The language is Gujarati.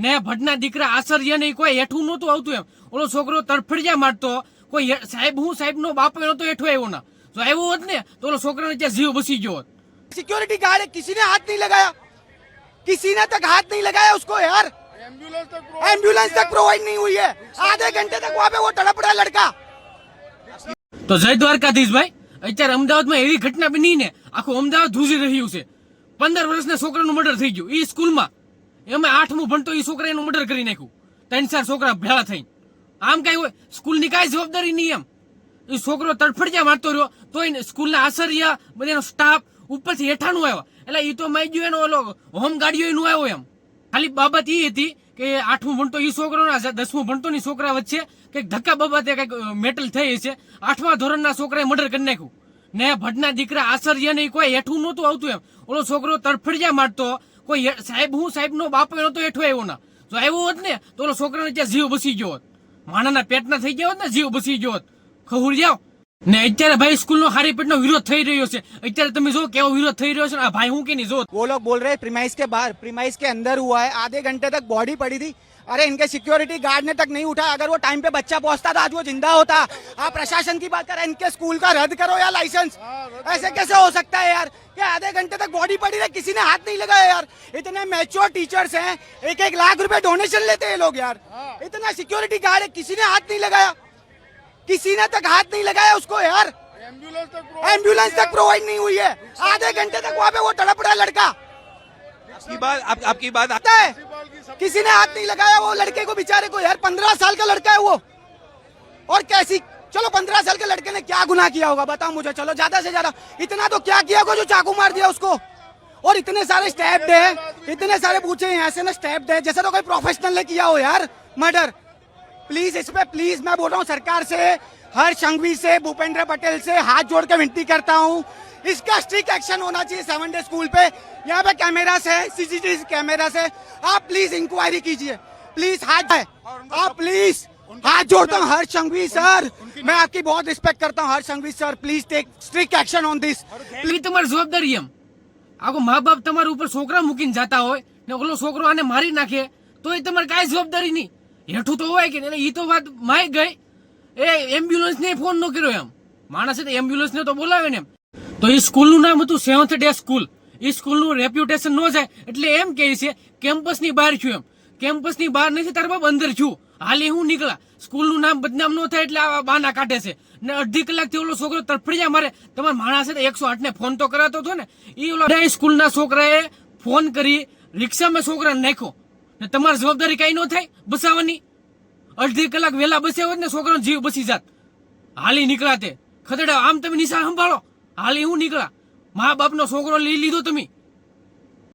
ને ભટના દીકરા આસરિયા નહીં કોઈ હેઠું નહોતું આવતું એમ ઓલો છોકરો તડફડિયા મારતો કોઈ હે- સાહેબ હું સાહેબ નો બાપ નતો હેઠો આવ્યો ના જો આવ્યો હોત ને તો ઓલો છોકરાને ત્યાં જીવ બસી ગયો હોત सिक्योरिटी गार्ड है किसी ने हाथ नहीं लगाया किसी ने तक हाथ नहीं लगाया उसको यार एम्बुलेंस तक एम्बुलेंस तक प्रोवाइड नहीं हुई है आधे घंटे तक वहां पे वो तड़प रहा है लड़का તો જય દ્વારકાધીશભાઈ અત્યારે અમદાવાદમાં એવી ઘટના બની ને આખું અમદાવાદ ધ્રુજી રહ્યું છે પંદર વર્ષના છોકરાનું મર્ડર થઈ ગયું એ સ્કૂલમાં એમાં આઠમું ભણતો એ છોકરા એનું મર્ડર કરી નાખ્યું. ત્રણ ચાર છોકરા ભેળા થઈને. આમ કઈ હોય, સ્કૂલની કાંઈ જવાબદારી નહીં એમ. એ છોકરો તડફડિયા મારતો રહ્યો, તોય સ્કૂલના આચાર્ય, બધાનો સ્ટાફ ઉપરથી હેઠાનું આવ્યો. એટલે એ તો માઈ ગયો એનો ઓલો હોમ ગાડીઓ નું આવ્યો એમ. ખાલી બાબત એ હતી કે આઠમું ભણતો એ છોકરો ના દસમું ભણતો ની છોકરા વચ્ચે કંઈક ધક્કા બાબતે કંઈક મેટલ થઈ છે. આઠમા ધોરણના છોકરાએ મર્ડર કરી નાખ્યું. ને ભટના દીકરા આચાર્ય નહીં કોઈ હેઠું નહોતું આવતું એમ. ઓલો છોકરો તડફડિયા મારતો કોઈ સાહેબ, હું સાહેબ નો બાપ નતો હેઠો આવ્યો ના. જો આવ્યો હોત ને, તો છોકરાને ત્યાં જીવ બસી ગયો હોત. માણાના પેટના થઈ ગયા હોત ને, જીવ બસી ગયો હોત. ખબર જાવ ને અત્યારે ભાઈ સ્કૂલનો હારી પેટનો વિરોધ થઈ રહ્યો છે અત્યારે તમે જો કેવો વિરોધ થઈ રહ્યો છે ને આ ભાઈ હું કે નહીં જો वो लोग बोल रहे हैं प्रीमाइस के बाहर प्रीमाइस के अंदर हुआ है आधे घंटे तक बॉडी पड़ी थी अरे इनके सिक्योरिटी गार्ड ने तक नहीं उठाया अगर वो टाइम पे बच्चा पहुंचता था आज वो जिंदा होता आप प्रशासन की बात करें इनके स्कूल का रद्द करो या लाइसेंस ऐसे कैसे हो सकता है यार कि आधे घंटे तक बॉडी पड़ी रही किसी ने हाथ नहीं लगाया यार इतने मैच्योर टीचर्स हैं एक एक लाख रुपए डोनेशन लेते हैं ये लोग यार इतना सिक्योरिटी गार्ड है किसी ने हाथ नहीं लगाया किसी ने तक हाथ नहीं लगाया उसको यार। एंबुलेंस तक प्रोवाइड नहीं हुई है। आधे घंटे तक वहाँ पे वो तड़प रहा लड़का। आपकी बात आप, आपकी बात आता है किसी ने हाथ नहीं लगाया वो लड़के को बेचारे को यार। पंद्रह साल का लड़का है वो। और कैसी चलो पंद्रह साल के लड़के ने क्या गुनाह किया होगा बताओ मुझे चलो ज़्यादा से ज़्यादा। इतना तो क्या किया होगा जो चाकू मार दिया उसको? और इतने सारे स्टेप दे इतने सारे पूछे यहाँ से ना स्टेप दे जैसे तो कोई प्रोफेशनल ने किया हो यार मर्डर प्लीज इस पे प्लीज मैं बोल रहा हूँ सरकार से हर संघवी से भूपेंद्र पटेल से हाथ जोड़ के विनती करता हूँ इसका स्ट्रिक्ट एक्शन होना चाहिए सेवन डे स्कूल पे यहाँ पे कैमरास है सीसीटीवी कैमरास है आप प्लीज इंक्वायरी कीजिए प्लीज हाथ आप प्लीज हाथ जोड़ता हूँ हर संघवी सर मैं आपकी बहुत रिस्पेक्ट करता हूँ हर Sanghavi sir please take strict action on this એ તમારી જવાબદારી એમ આખો મા બાપ તમારા ઉપર છોકરા મૂકીને જતા હોય ને ઓલો છોકરો આને મારી નાખે તો એ તમારે કાંઈ જવાબદારી નહીં હેઠું તો હોય કે એ તો વાત માય ગઈ. એ એમ્બ્યુલન્સ ને ફોન ન કર્યો એમ. માણસે તો એમ્બ્યુલન્સ ને તો બોલાવે ને એમ. તો એ સ્કૂલનું નામ હતું સેવન્થ ડે સ્કૂલ એ સ્કૂલનું રેપ્યુટેશન ન જાય. એટલે એમ કહે છે કેમ્પસની બહાર છું એમ. કેમ્પસની બહાર નથી તાર બાપ અંદર છું. હાલે હું નીકળા સ્કૂલનું નામ બદનામ ન થાય એટલે આ બાના કાઢે છે. ને અડધી કલાકથી ઓલો છોકરો તડફડિયા મારે. તમારા માણસે એકસો આઠ ને ફોન તો કરાતો હતો ને. એ ઓલા સ્કૂલના છોકરાએ ફોન કરી, રિક્ષામાં છોકરાને નાખ્યો. ને તમારી જવાબદારી કઈ ન થાય બસાવવાની. અડધી કલાક વહેલા બસે હોત ને છોકરાનો જીવ બસી જાત. હાલી નીકળાતે ખતડા, આમ તમે નિશા સંભાળો. હાલી હું નીકળા? મા બાપનો છોકરો લઈ લીધો તમે.